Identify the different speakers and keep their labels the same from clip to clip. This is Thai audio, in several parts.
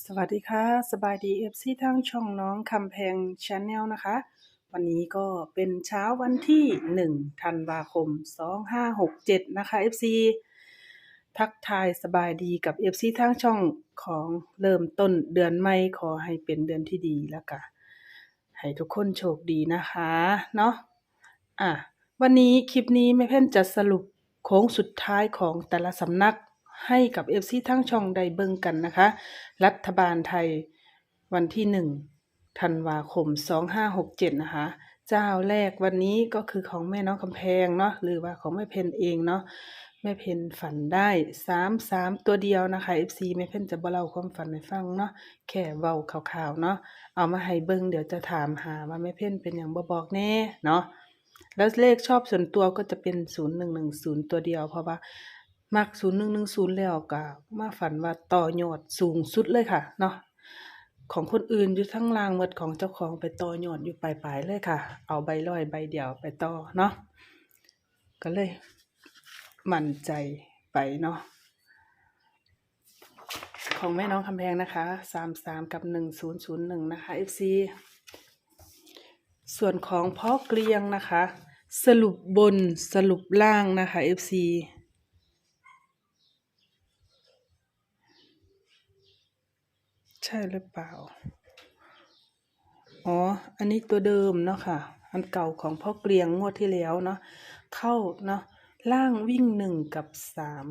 Speaker 1: สวัสดีค่ะ สบายดีเอฟซีทางช่องน้องคำแพงชาแนลนะคะ วันนี้ก็เป็นเช้าวันที่1ธันวาคม2567นะคะ FC ทักทายสบายดีกับ FC ทางช่องของเริ่มต้นเดือนใหม่ขอให้เป็นเดือนที่ดีแล้วก็ให้ทุกคนโชคดีนะคะเนาะอะวันนี้คลิปนี้แม่เพ่นจะสรุปโค้งสุดท้ายของแต่ละสำนัก ให้กับ FC ทั้งช่องได้เบิ่งกันนะคะ รัฐบาลไทยวันที่หนึ่งธันวาคม2567นะคะ เจ้าแรกวันนี้ก็คือของแม่น้องคำแพงเนาะหรือว่าของแม่เพนเองเนาะแม่เพนฝันได้สามสามตัวเดียวนะคะ FC แม่เพนจะบ่เล่าความฝันให้ฟังเนาะแค่เว้าข่าวๆเนาะเอามาให้เบิ่งเดี๋ยวจะถามหาว่าแม่เพนเป็นอย่างบ่บอกแน่เนาะแล้วเลขชอบส่วนตัวก็จะเป็น0110ตัวเดียวเพราะว่า มักศูนย์หนึ่งหนึ่งศูนย์แล้วก็มาฝันว่าต่อยอดสูงสุดเลยค่ะ เนาะของคนอื่นอยู่ทั้งล่างหมดของเจ้าของไปต่อยอดอยู่ปลายๆเลยค่ะ เอาใบร้อยใบเดียวไปต่อเนาะก็เลย มั่นใจไปเนาะของแม่น้องคำแพงนะคะสามสามกับหนึ่งศูนย์ศูนย์หนึ่งนะคะ FC ส่วนของพ่อเกลียงนะคะ สรุปบนสรุปล่างนะคะ FC ใช่หรือเปล่า อ๋อ อันนี้ตัวเดิมเนาะค่ะ อันเก่าของพ่อเกลียงงวดที่แล้วเนาะ เข้าเนาะ ล่างวิ่งหนึ่งกับสาม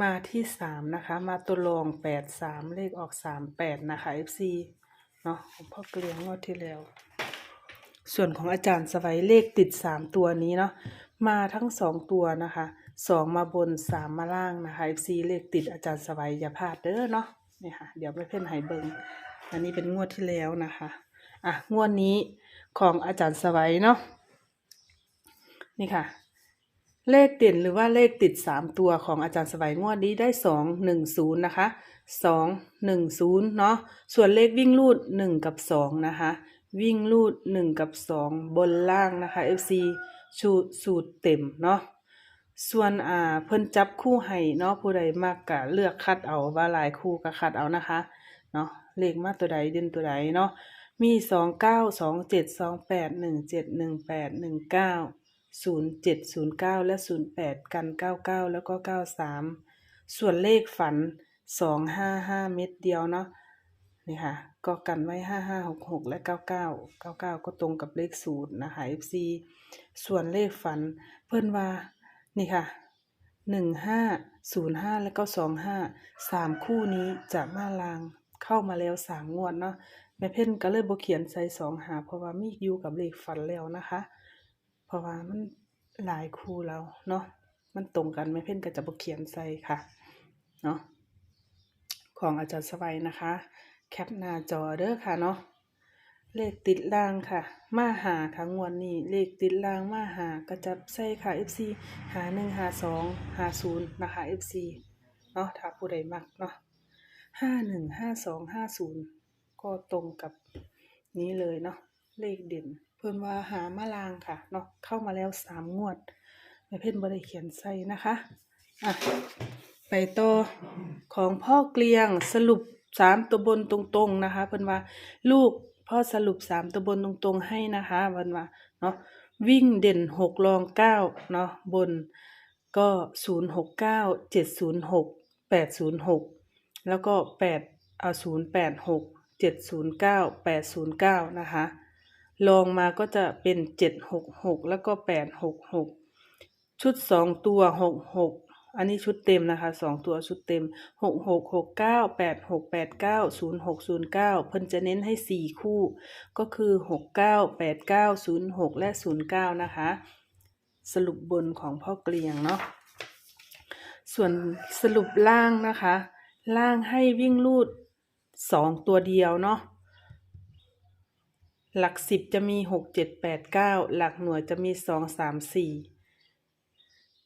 Speaker 1: มาที่สามนะคะ มาตัวรองแปดสามเลขออกสามแปดนะคะ FC เนาะของพ่อเกลียงงวดที่แล้ว ส่วนของอาจารย์สวัยเลขติดสามตัวนี้เนาะ มาทั้งสองตัวนะคะ สองมาบนสามมาล่างนะคะ FC เลขติดอาจารย์สวัยอย่าพลาดเด้อเนาะนี่ค่ะ เดี๋ยวไม่เพ่นหายเบิงอันนี้เป็นงวดที่แล้วนะคะ อะ งวดนี้ของอาจารย์สวัยเนาะนี่ค่ะ เลขเด่นหรือว่าเลขติดสามตัวของอาจารย์สวัยงวดนี้ได้สองหนึ่งศูนย์นะคะสองหนึ่งศูนย์เนาะส่วนเลขวิ่งรูดหนึ่งกับสองนะคะ วิ่งรูดหนึ่งกับสองบนล่างนะคะ FC ชูสูตรเต็มเนาะ ส่วนอ่าเพิ่นจับคู่ให้เนาะผู้ใดมากกะเลือกคัดเอาว่าหลายคู่ก็คัดเอานะคะเนาะเลขมาตัวใดเด่นตัวใดเนาะมีสองเก้าสองเจ็ดสองแปดหนึ่งเจ็ดหนึ่งแปดหนึ่งเก้าศูนย์เจ็ดศูนย์เก้าและศูนย์แปดกันเก้าเก้าแล้วก็เก้าสามส่วนเลขฝันสองห้าห้าเม็ดเดียวเนาะนี่ค่ะก็กันไว้ห้าห้าหกหกและเก้าเก้าเก้าเก้าก็ตรงกับเลขศูนย์นะคะ FC ส่วนเลขฝันเพิ่นว่า นี่ค่ะหนึ่งห้าศูนย์ห้าแล้วก็สองห้าสามคู่นี้จะมาลางเข้ามาแล้วสามงวดเนาะแม่เพ่นก็เลยบ่เขียนใส่สองหา เพราะว่ามีอยู่กับเลขฝันแล้วนะคะ เพราะว่ามันหลายคู่แล้วเนาะมันตรงกันแม่เพ่นก็จะบ่เขียนใส่ค่ะเนาะของอาจารย์สวัยนะคะ แคปหน้าจอเด้อค่ะเนาะ เลขติดล่างค่ะ มาหาค่ะงวดนี้ เลขติดล่างมาหาก็จะใส่ค่ะ FC หาหนึ่งหาสองหาศูนย์นะคะ FC เนาะถ้าผู้ใดมักเนาะห้าหนึ่งห้าสองห้าศูนย์ก็ตรงกับนี้เลยเนาะเลขเด่น เพิ่นว่าหามาลางค่ะเนาะเข้ามาแล้วสามงวดแม่เพิ่นบ่ไดเขียนใส่นะคะอะไปต่อของพ่อเกลียงสรุปสามตัวบนตรงๆนะคะเพิ่นว่าลูก พ่อสรุปสามตัวบนตรงๆให้นะคะเพิ่นว่าเนาะวิ่งเด่นหกรองเก้าเนาะบนก็ศูนย์หกเก้าเจ็ดศูนย์หกแปดศูนย์หกแล้วก็แปดเอาศูนย์แปดหกเจ็ดศูนย์เก้าแปดศูนย์เก้านะคะลองมาก็จะเป็นเจ็ดหกหกแล้วก็แปดหกหกชุดสองตัวหกหก อันนี้ชุดเต็มนะคะสองตัวชุดเต็มหกหกหกเก้าแปดหกแปดเก้าศูนย์หกศูนย์เก้าเพิ่นจะเน้นให้สี่คู่ ก็คือหกเก้าแปดเก้าศูนย์หกและศูนย์เก้านะคะ สรุปบนของพ่อเกลียงเนาะส่วนสรุปล่างนะคะ ล่างให้วิ่งลูดสองตัวเดียวเนาะหลักสิบจะมีหกเจ็ดแปดเก้าหลักหน่วยจะมีสองสามสี่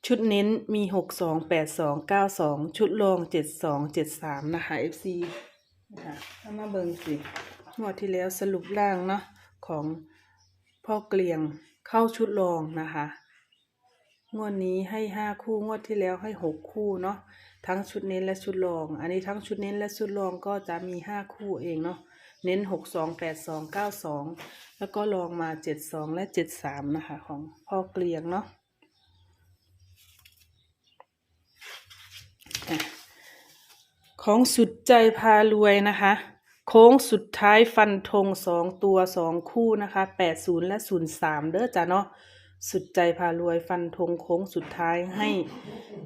Speaker 1: ชุดเน้นมีหกสองแปดสองเก้าสองชุดรองเจ็ดสองเจ็ดสามนะคะ FC นะคะถ้ามาเบิ่งสิงวดที่แล้วสรุปล่างเนาะของพ่อเกลียงเข้าชุดรองนะคะ งวดนี้ให้ห้าคู่งวดที่แล้วให้หกคู่เนาะทั้งชุดเน้นและชุดรอง อันนี้ทั้งชุดเน้นและชุดรองก็จะมีห้าคู่เองเนาะเน้นหกสองแปดสองเก้าสองแล้วก็ลองมาเจ็ดสองและเจ็ดสามนะคะ ของพ่อเกลียงเนาะอะ ของสุดใจพารวยนะคะ โค้งสุดท้ายฟันธงสองตัวสองคู่นะคะแปดศูนย์และศูนย์สามเด้อจ้ะเนาะสุดใจพารวยฟันธงโค้งสุดท้ายให้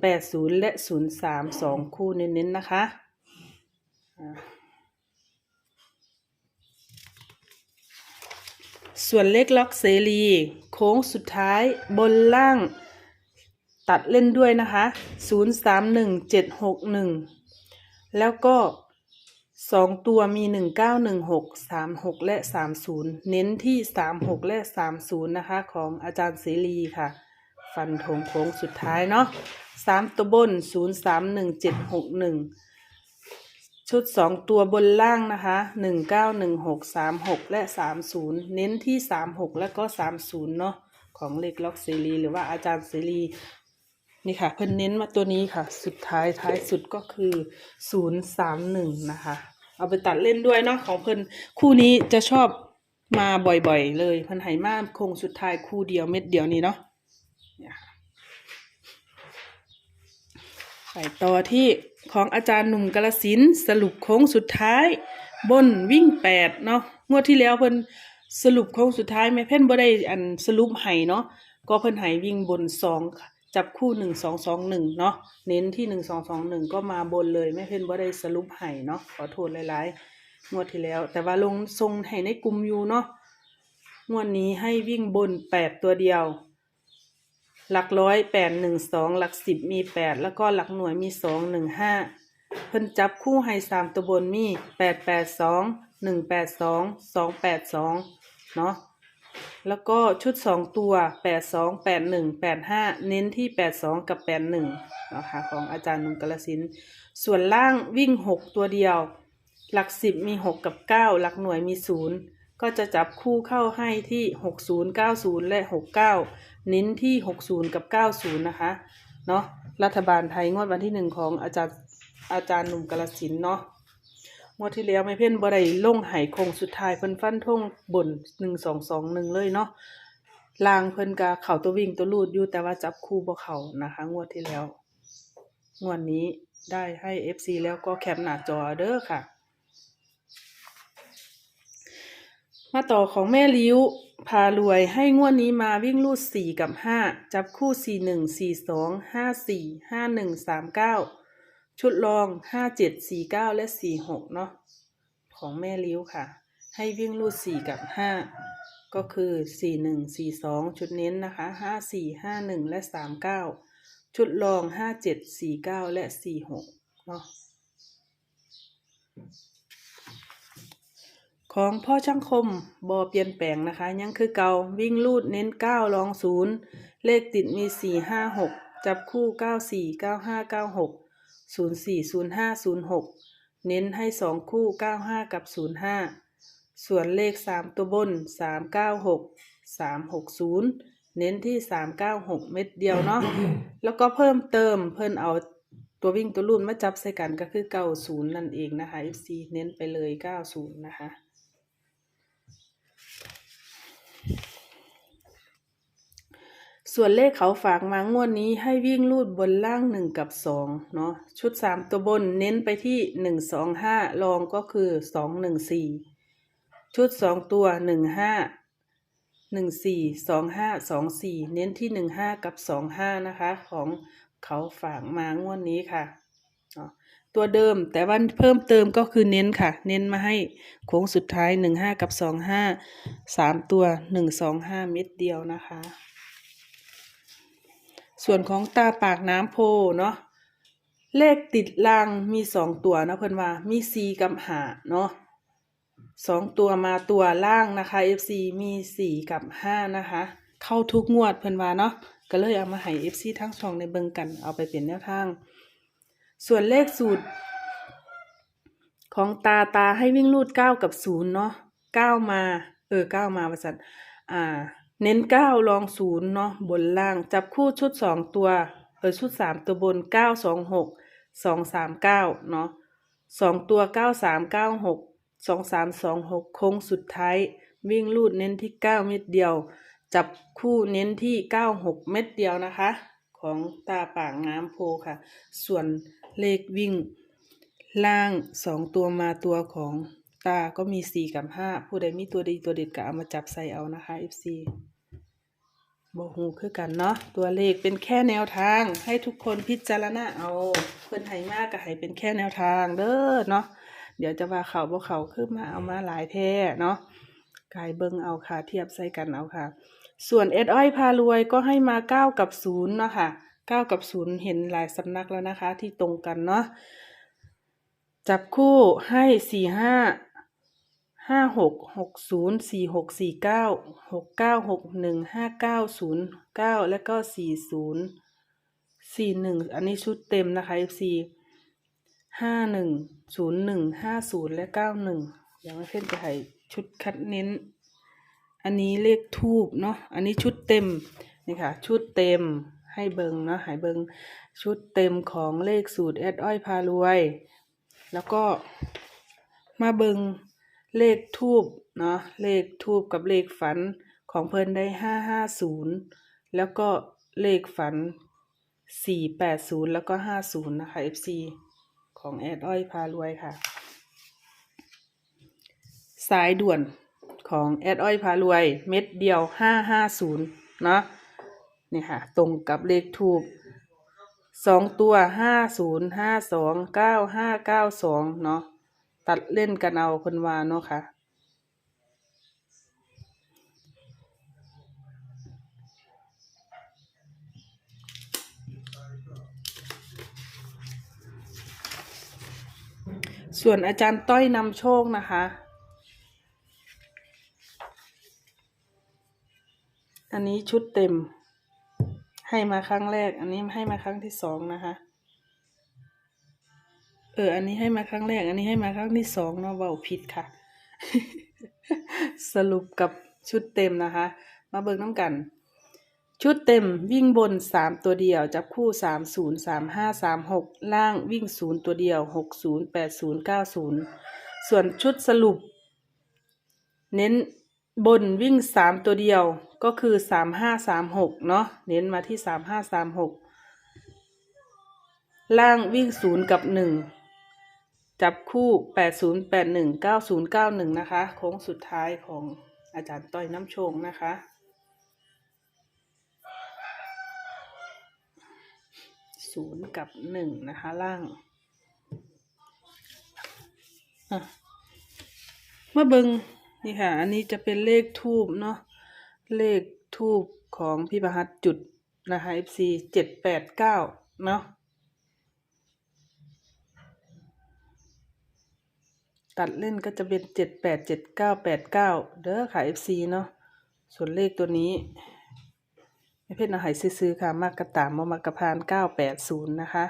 Speaker 1: แปดศูนย์และศูนย์สามสองคู่เน้นๆนะคะส่วนเลขล็อกเสรี โค้งสุดท้ายบนล่าง ตัดเล่นด้วยนะคะ 0 3 1 7 6 1 แล้วก็สองตัวมี 1 9 1 6 3 6 และ 30 เน้นที่ 3 6 และ 30 นะคะ ของอาจารย์เสรีค่ะ ฟันธงโค้งสุดท้ายเนาะ3 ตัวบน 0 3 1 7 6 1 ชุดสองตัวบนล่างนะคะหนึ่งเก้าหนึ่งหกสามหกและสามศูนย์เน้นที่สามหกแล้วก็สามศูนย์เนาะของเลขล็อกเซรีหรือว่าอาจารย์เซรี นี่ค่ะ เพิ่นเน้นมาตัวนี้ค่ะ สุดท้ายท้ายสุดก็คือศูนย์สามหนึ่งนะคะ เอาไปตัดเล่นด้วยเนาะของเพิ่นคู่นี้จะชอบมาบ่อยๆ เลยเพิ่นไหมาคงสุดท้ายคู่เดียวเม็ดเดียวนี้เนาะไปต่อที่ของอาจารย์หนุ่มกาลสินสรุปโค้งสุดท้าย บนวิ่งแปดเนาะงวดที่แล้วเพิ่นสรุปโค้งสุดท้ายแม่เพ่นบ่ได้อันสรุปให้เนาะก็เพิ่นให้วิ่งบนสอง จับคู่หนึ่งสองสองหนึ่งเนาะเน้นที่หนึ่งสองสองหนึ่งก็มาบนเลยแม่เพ่นบ่ได้สรุปให้เนาะขอโทษหลายๆงวดที่แล้ว แต่ว่าลงทรงให้ในกลุ่มอยู่เนาะงวดนี้ให้วิ่งบนแปดตัวเดียว หลักร้อยแปดหนึ่งสองหลักสิบมีแปดแล้วก็หลักหน่วยมีสองหนึ่งห้าเพิ่นจับคู่ให้สามตัวบนมีแปดแปดสองหนึ่งแปดสองสองแปดสองเนาะ แล้วก็ชุดสองตัวแปดสองแปดหนึ่งแปดห้าเน้นที่แปดสองกับแปดหนึ่งนะคะของอาจารย์นุ่มกาลสิน ส่วนล่างวิ่งหกตัวเดียว หลักสิบมีหกกับเก้าหลักหน่วยมีศูนย์ก็จะจับคู่เข้าให้ที่หกศูนย์เก้าศูนย์และหกเก้าเน้นที่60กับ90นะคะเนาะรัฐบาลไทยงวดวันที่หนึ่งของอาจารย์อาจารย์หนุ่มกาลสินเนาะ งวดที่แล้วไม่เพ่นบ่ได้ลงไห้คงสุดท้ายเพิ่นฟันท่งบนหนึ่งสองสองหนึ่งเลยเนาะลางเพิ่นกะเข่าตัววิ่งตัวลูดอยู่แต่ว่าจับคู่บ่เข่านะคะ งวดที่แล้ว งวดนี้ได้ให้ FC แล้วก็แคปหน้าจอเด้อค่ะ มาต่อของแม่ลิ้ว พารวยให้งวดนี้มาวิ่งลูดสี่กับห้าจับคู่สี่หนึ่งสี่สองห้าสี่ห้าหนึ่งสามเก้า ชุดรองห้าเจ็ดสี่เก้าและสี่หกเนาะของแม่ลิ้วค่ะ ให้วิ่งลูดสี่กับห้าก็คือสี่หนึ่งสี่สองชุดเน้นนะคะห้าสี่ห้าหนึ่งและสามเก้าชุดรองห้าเจ็ดสี่เก้าและสี่หกเนาะของพ่อช่างคมบอเปลี่ยนแปลงนะคะ ยังคือเก่าวิ่งลูดเน้นเก้าลองศูนย์เลขติดมีสี่ห้าหกจับคู่เก้าสี่เก้าห้าเก้าหก ศูนย์สี่ศูนย์ห้าศูนย์หกเน้นให้สองคู่เก้าห้ากับศูนย์ห้าส่วนเลขสามตัวบนสามเก้าหกสามหกศูนย์เน้นที่สามเก้าหกเม็ดเดียวเนาะแล้วก็เพิ่มเติมเพิ่นเอาตัววิ่งตัวรุ่นมาจับใส่กันก็คือเก้าศูนย์นั่นเองนะคะ FC เน้นไปเลยเก้าศูนย์นะคะ ส่วนเลขเขาฝากมางวดนี้ให้วิ่งลูดบนล่างหนึ่งกับสองเนาะชุดสามตัวบนเน้นไปที่หนึ่งสองห้ารองก็คือสองหนึ่งสี่ชุดสองตัวหนึ่งห้าหนึ่งสี่สองห้าสองสี่เน้นที่หนึ่งห้ากับสองห้านะคะ ของเขาฝากมางวดนี้ค่ะตัวเดิมแต่วันเพิ่มเติมก็คือเน้นค่ะ เน้นมาให้โค้งสุดท้ายหนึ่งห้ากับสองห้าสามตัวหนึ่งสองห้าเม็ดเดียวนะคะ ส่วนของตาปากน้ำโพเนาะเลขติดรางมีสองตัวนะเพิ่อนว่ามีสี่กับหาเนาะสองตัวมาตัวล่างนะคะ FC มีสี่กับห้านะคะ เข้าทุกงวดเพิ่อนว่าเนาะก็เลยเอามาให้ FC ทั้งสองในเบิงกันเอาไปเป็นแนวทาง ส่วนเลขสูตร ของตาตาให้วิ่งรูดเก้ากับศูนย์เนาะเก้ามา เออเก้ามาประสันอ่า เน้นเก้าลองศูนย์เนาะบนล่างจับคู่ชุดสองตัวเออชุดสามตัวบนเก้าสองหกสองสามเก้าเนาะสองตัวเก้าสามเก้าหกสองสามสองหกโค้งสุดท้าย วิ่งลูดเน้นที่เก้าเม็ดเดียว จับคู่เน้นที่เก้าหกเม็ดเดียวนะคะ ของตาปางน้ำโพค่ะ ส่วนเลขวิ่งล่างสองตัวมาตัวของ ตาก็มีสี่กับห้าผู้ใดมีตัวดีตัวเด็ดก็เอามาจับใส่เอานะคะ FC บอกหูคือกันเนาะตัวเลขเป็นแค่แนวทาง ให้ทุกคนพิจารณาเอาเพื่อนให้มากก็ให้เป็นแค่แนวทางเด้อเนาะเดี๋ยวจะว่าเขาบ่เขาคือมาเอามาหลายแท้เนาะกายเบิ่งเอาค่ะ เทียบใส่กันเอาค่ะ ส่วนเอ็ดอ้อยพารวยก็ให้มาเก้ากับศูนย์เนาะค่ะเก้ากับศูนย์เห็นหลายสำนักแล้วนะคะ ที่ตรงกันเนาะจับคู่ให้สี่ห้า ห้าหกหกศูนย์สี่หกสี่เก้าหกเก้าหกหนึ่งห้าเก้าศูนย์เก้าแล้วก็สี่ศูนย์สี่หนึ่งอันนี้ชุดเต็มนะคะ FC ห้าหนึ่งศูนย์หนึ่งห้าศูนย์และเก้าหนึ่งอย่างไม่เพ่นจะให้ชุดคัดเน้น อันนี้เลขทูบเนาะอันนี้ชุดเต็มนี่ค่ะ ชุดเต็มให้เบิงเนาะให้เบิงชุดเต็มของเลขสูตรแอดอ้อยพารวย แล้วก็มาเบิง เลขทูบเนาะเลขทูบกับเลขฝันของเพิ่นได้ห้าห้าศูนย์แล้วก็เลขฝันสี่แปดศูนย์แล้วก็ห้าศูนย์นะคะ FC ของแอดอ้อยพารวยค่ะ สายด่วนของแอดอ้อยพารวย เม็ดเดียวห้าห้าศูนย์เนาะนี่ค่ะ ตรงกับเลขทูบสองตัวห้าศูนย์ห้าสองเก้าห้าเก้าสองเนาะ ตัดเล่นกันเอาคนว่าเนาะค่ะ ส่วนอาจารย์ต้อยนำโชคนะคะ อันนี้ชุดเต็ม ให้มาครั้งแรก อันนี้ให้มาครั้งที่สองนะคะ เออ อันนี้ให้มาครั้งแรก อันนี้ให้มาครั้งที่สองเนาะเบาผิดค่ะ สรุปกับชุดเต็มนะคะ มาเบิกน้ำกัน ชุดเต็มวิ่งบนสามตัวเดียว จับคู่สามศูนย์สามห้าสามหกล่างวิ่งศูนย์ตัวเดียวหกศูนย์แปดศูนย์เก้าศูนย์ส่วนชุดสรุป เน้นบนวิ่งสามตัวเดียวก็คือสามห้าสามหกเนาะเน้นมาที่สามห้าสามหกล่างวิ่งศูนย์กับหนึ่ง จับคู่แปดศูนย์แปดหนึ่งเก้าศูนย์เก้าหนึ่งนะคะ โค้งสุดท้ายของอาจารย์ต้อยน้ำโชงนะคะ ศูนย์กับหนึ่งนะคะ ล่างอะมาเบิงนี่ค่ะ อันนี้จะเป็นเลขทูบเนาะ เลขทูบของพี่ประหัตจุดนะคะ FC เจ็ดแปดเก้าเนาะ ตัดเล่นก็จะเป็นเจ็ดแปดเจ็ดเก้าแปดเก้าเด้อค่ะ FC เนาะส่วนเลขตัวนี้ไม่เพชรนาหายซื้อๆค่ะมากกระตามมามากระพานเก้าแปดศูนย์นะคะ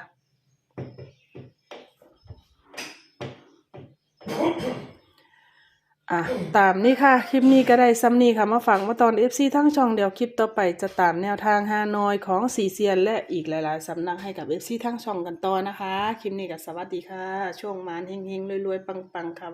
Speaker 1: อะตามนี่ค่ะ คลิปนี้ก็ได้ซ้ำนี่ค่ะมาฟังมาตอนเอฟซีทั้งช่องเดียวคลิปต่อไปจะตามแนวทางฮานอยของสีเซียน และอีกหลาย ๆ สำนักให้กับเอฟซีทั้งช่องกันต่อนะคะ คลิปนี้ก็สวัสดีค่ะ ช่วงมานเฮงๆรวยๆปังๆค่ะ